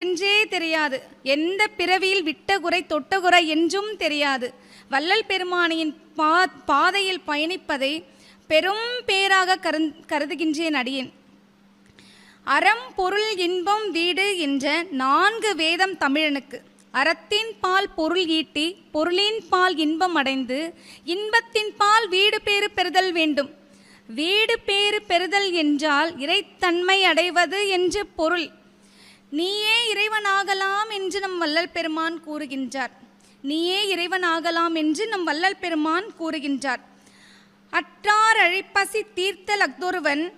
என்றே தெரியாது. எந்த பிறவியில் விட்ட குறை தொட்ட குறை என்றும் தெரியாது. வள்ளல் பெருமானியின் பா பாதையில் பயணிப்பதை பெரும் பேராக கருந் கருதுகின்றேன் அடியேன். அறம் பொருள் இன்பம் வீடு என்ற நான்கு வேதம் தமிழனுக்கு. அறத்தின் பால் பொருள் ஈட்டி பொருளின் பால் இன்பம் அடைந்து இன்பத்தின் பால் வீடு பேறு பெறுதல் வேண்டும். வீடு பேறு பெறுதல் என்றால் இறைத்தன்மை அடைவது என்று பொருள். நீயே இறைவனாகலாம் என்று நம் வள்ளல் பெருமான் கூறுகின்றார். நீயே இறைவனாகலாம் என்று நம் வள்ளல் பெருமான் கூறுகின்றார். அற்றார் அழைப்பசி தீர்த்த லக்தொருவன்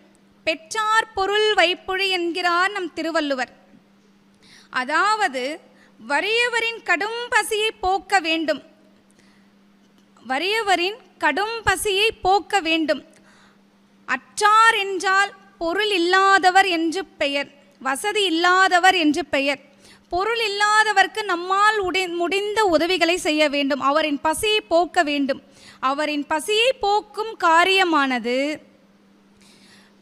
பெற்றார் பொருள் வைப்புழி என்கிறார் நம் திருவள்ளுவர். அதாவது வறியவரின் கடும் பசியை போக்க வேண்டும். வறியவரின் கடும் பசியை போக்க வேண்டும். அற்றார் என்றால் பொருள் இல்லாதவர் என்று பெயர். வசதி இல்லாதவர் என்று பெயர். பொருள் இல்லாதவர்க்கு நம்மால் உடி முடிந்த உதவிகளை செய்ய வேண்டும். அவரின் பசியை போக்க வேண்டும். அவரின் பசியை போக்கும் காரியமானது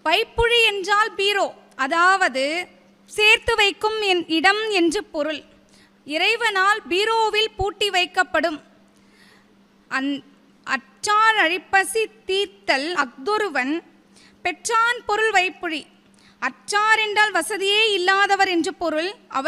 வைப்புழி என்றால் பீரோ அதாவது சேர்த்து வைக்கும் என் இடம் என்று பொருள். இறைவனால் பீரோவில் பூட்டி வைக்கப்படும். அந் அற்றார் அழிப்பசி தீர்த்தல் அக்தொருவன் பெற்றான் பொருள் வைப்புழி. அற்றார் என்றால் வசதியே இல்லாதவர் என்று பொருள் அவர்